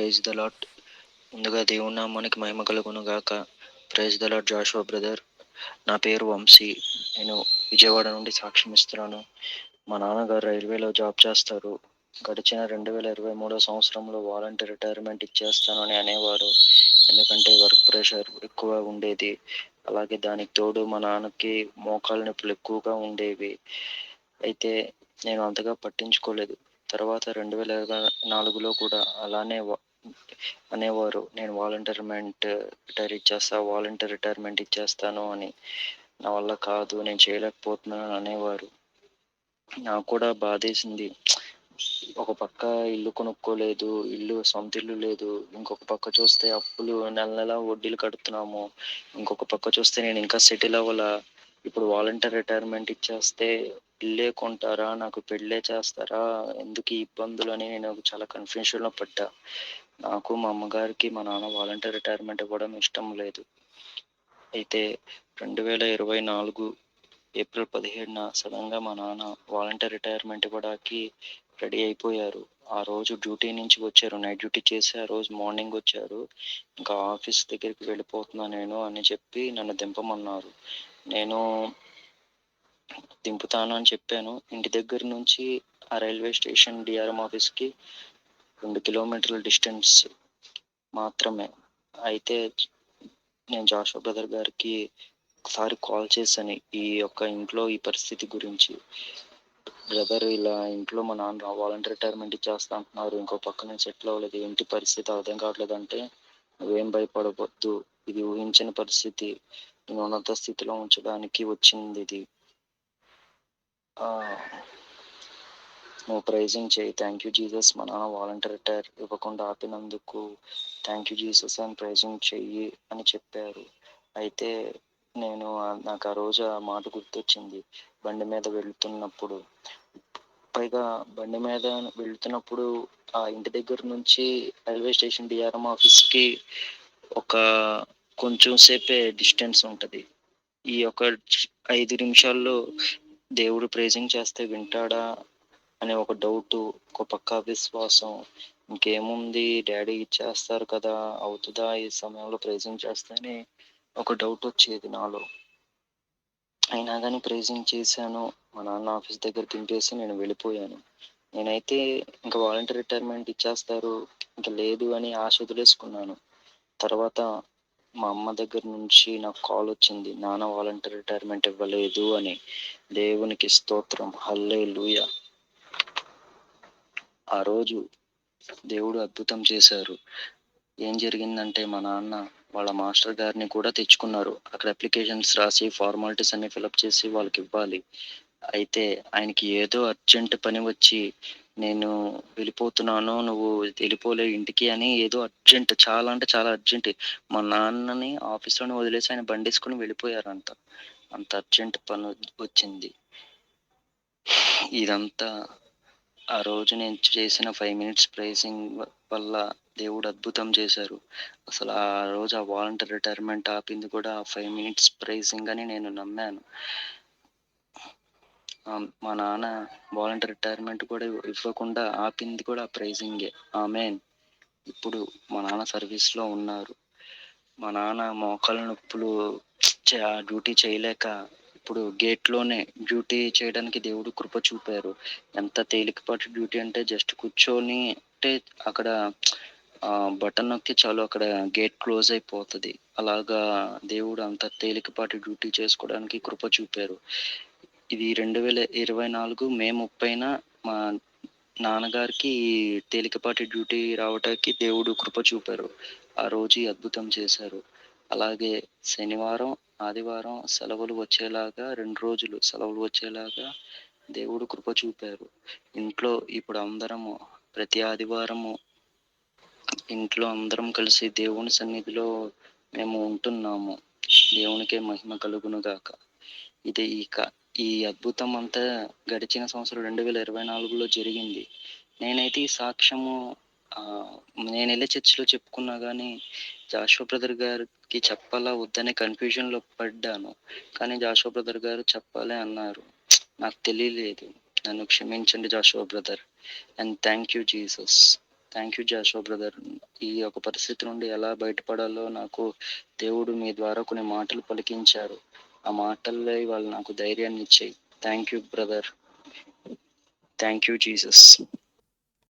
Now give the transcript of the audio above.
Praise the lot ముందుగా దేవుని నామానికి మహిమ కలుగును గాక. Praise the lord Joshua brother నా పేరు వంశీ. నేను విజయవాడ నుండి సాక్ష్యం ఇస్తున్నాను. మా నాన్నగారు రైల్వేలో జాబ్ చేస్తారు. గడిచిన రెండు వేల ఇరవై మూడో సంవత్సరంలో వాలంటీర్ రిటైర్మెంట్ ఇచ్చేస్తాను అని అనేవారు. ఎందుకంటే వర్క్ ప్రెషర్ ఎక్కువ ఉండేది. అలాగే దానికి తోడు మా నాన్నకి మోకాలు నొప్పులు ఎక్కువగా ఉండేవి. అయితే నేను అంతగా పట్టించుకోలేదు. తర్వాత రెండు వేల ఇరవై నాలుగులో కూడా అలానే అనేవారు. నేను వాలంటీర్మెంట్ రిటైర్ ఇచ్చేస్తా వాలంటీర్ రిటైర్మెంట్ ఇచ్చేస్తాను అని. నా వల్ల కాదు నేను చేయలేకపోతున్నాను అనేవారు. నాకు కూడా బాధేసింది. ఒక పక్క ఇల్లు కొనుక్కోలేదు ఇల్లు సొంత ఇల్లు లేదు. ఇంకొక పక్క చూస్తే అప్పులు నెల నెల వడ్డీలు కడుతున్నాము. ఇంకొక పక్క చూస్తే నేను ఇంకా సెటిల్ అవ్వాలా. ఇప్పుడు వాలంటీర్ రిటైర్మెంట్ ఇచ్చేస్తే ఇల్లే కొంటారా? నాకు పెళ్ళే చేస్తారా? ఎందుకు ఈ ఇబ్బందులు అని నేను చాలా కన్ఫ్యూషన్లో పడ్డా. నాకు మా అమ్మగారికి మా నాన్న వాలంటీర్ రిటైర్మెంట్ ఇవ్వడం ఇష్టం లేదు. అయితే రెండు వేల ఇరవై నాలుగు ఏప్రిల్ పదిహేడున సడన్గా మా నాన్న వాలంటీర్ రిటైర్మెంట్ ఇవ్వడానికి రెడీ అయిపోయారు. ఆ రోజు డ్యూటీ నుంచి వచ్చారు. నైట్ డ్యూటీ చేసి ఆ రోజు మార్నింగ్ వచ్చారు. ఇంకా ఆఫీస్ దగ్గరికి వెళ్ళిపోతున్నా నేను అని చెప్పి నన్ను దింపమన్నారు. నేను దింపుతాను అని చెప్పాను. ఇంటి దగ్గర నుంచి ఆ రైల్వే స్టేషన్ డిఆర్ఎం ఆఫీస్కి రెండు కిలోమీటర్ల డిస్టెన్స్ మాత్రమే. అయితే నేను జాషో బ్రదర్ గారికి ఒకసారి కాల్ చేశాను ఈ యొక్క ఇంట్లో ఈ పరిస్థితి గురించి. బ్రదర్ ఇలా ఇంట్లో మా నాన్న వాలంటీర్ రిటైర్మెంట్ ఇచ్చేస్తా అంటున్నారు. ఇంకో పక్క నేను సెటిల్ అవ్వలేదు. ఏంటి పరిస్థితి? అర్థం కావట్లేదు అంటే నువ్వేం భయపడవద్దు. ఇది ఊహించని పరిస్థితి. నేను ఉన్నత స్థితిలో ఉంచడానికి వచ్చింది ఇది. నువ్వు ప్రైజింగ్ చేయి. థ్యాంక్ యూ జీసస్ మా నాన్న వాలంటీర్ రిటైర్ ఇవ్వకుండా ఆపినందుకు థ్యాంక్ యూ జీసస్ అని ప్రైజింగ్ చెయ్యి అని చెప్పారు. అయితే నేను నాకు ఆ రోజు ఆ మాట గుర్తొచ్చింది. బండి మీద వెళ్తున్నప్పుడు. పైగా బండి మీద వెళ్తున్నప్పుడు ఆ ఇంటి దగ్గర నుంచి రైల్వే స్టేషన్ డిఆర్ఎం ఆఫీస్కి ఒక కొంచెం సేపే డిస్టెన్స్ ఉంటుంది. ఈ ఒక ఐదు నిమిషాల్లో దేవుడు ప్రేజింగ్ చేస్తే వింటాడా అనే ఒక డౌట్ ఒక పక్క విశ్వాసం. ఇంకేముంది? డాడీ ఇచ్చేస్తారు కదా అవుతుందా ఈ సమయంలో ప్రేజింగ్ చేస్తేనే ఒక డౌట్ వచ్చేది నాలో. అయినా కానీ ప్రేజింగ్ చేశాను మా నాన్న ఆఫీస్ దగ్గర దింపేసి నేను వెళ్ళిపోయాను. నేనైతే ఇంకా వాలంటీర్ రిటైర్మెంట్ ఇచ్చేస్తారు ఇంకా లేదు అని ఆశ వదిలేసుకున్నాను. తర్వాత మా అమ్మ దగ్గర నుంచి నాకు కాల్ వచ్చింది నాన్న వాలంటీర్ రిటైర్మెంట్ ఇవ్వలేదు అని. దేవునికి స్తోత్రం. హల్లే ఆ రోజు దేవుడు అద్భుతం చేశారు. ఏం జరిగిందంటే మా నాన్న వాళ్ళ మాస్టర్ గారిని కూడా తెచ్చుకున్నారు. అక్కడ అప్లికేషన్స్ రాసి ఫార్మాలిటీస్ అన్ని ఫిలప్ చేసి వాళ్ళకి ఇవ్వాలి. అయితే ఆయనకి ఏదో అర్జెంట్ పని వచ్చి నేను వెళ్ళిపోతున్నాను నువ్వు వెళ్ళిపోలే ఇంటికి అని ఏదో అర్జెంట్ చాలా అంటే చాలా అర్జెంట్ మా నాన్నని ఆఫీస్లోనే వదిలేసి ఆయన బండేసుకుని వెళ్ళిపోయారు అంత అంత అర్జెంట్ పని వచ్చింది. ఇదంతా ఆ రోజు నేను చేసిన ఫైవ్ మినిట్స్ ప్రైసింగ్ వల్ల దేవుడు అద్భుతం చేశారు. అసలు ఆ రోజు ఆ వాలంటీర్ రిటైర్మెంట్ ఆపింది కూడా ఆ ఫైవ్ మినిట్స్ ప్రైసింగ్ అని నేను నమ్మాను. మా నాన్న వాలంటీర్ రిటైర్మెంట్ కూడా ఇవ్వ- ఇవ్వకుండా ఆపింది కూడా ప్రైజింగే ఆమెన్ ఇప్పుడు మా నాన్న సర్వీస్లో ఉన్నారు. మా నాన్న మోకాళ్ళ నొప్పులు డ్యూటీ చేయలేక ఇప్పుడు గేట్లోనే డ్యూటీ చేయడానికి దేవుడు కృప చూపారు. ఎంత తేలికపాటి డ్యూటీ అంటే జస్ట్ కూర్చొని అంటే అక్కడ బటన్ నొక్కి చాలు అక్కడ గేట్ క్లోజ్ అయిపోతుంది. అలాగా దేవుడు అంత తేలికపాటి డ్యూటీ చేసుకోవడానికి కృప చూపారు. ఇది రెండు వేల ఇరవై నాలుగు మే ముప్పైన మా నాన్నగారికి తేలికపాటి డ్యూటీ రావటానికి దేవుడు కృప చూపారు. ఆ రోజు అద్భుతం చేశారు. అలాగే శనివారం ఆదివారం సెలవులు వచ్చేలాగా రెండు రోజులు సెలవులు వచ్చేలాగా దేవుడు కృప చూపారు. ఇంట్లో ఇప్పుడు అందరము ప్రతి ఆదివారము ఇంట్లో అందరం కలిసి దేవుని సన్నిధిలో మేము ఉంటున్నాము. దేవునికే మహిమ కలుగును గాక ఇది ఈ క- ఈ అద్భుతం అంతా గడిచిన సంవత్సరం రెండు వేల ఇరవై నాలుగులో జరిగింది. నేనైతే ఈ సాక్ష్యము నేను వెళ్ళే చర్చిలో చెప్పుకున్నా కానీ జాషో బ్రదర్ గారికి చెప్పాలా వద్దనే కన్ఫ్యూజన్లో పడ్డాను. కానీ జాషో బ్రదర్ గారు చెప్పాలి అన్నారు. నాకు తెలియలేదు. నన్ను క్షమించండి Jasho brother. And thank you Jesus thank you Jasho brother. ఈ ఒక పరిస్థితి నుండి ఎలా బయటపడాలో నాకు దేవుడు మీ ద్వారా కొన్ని మాటలు పలికించారు. ఆ మాటల్లో వాళ్ళు నాకు ధైర్యాన్ని ఇచ్చాయి. Thank you brother thank you Jesus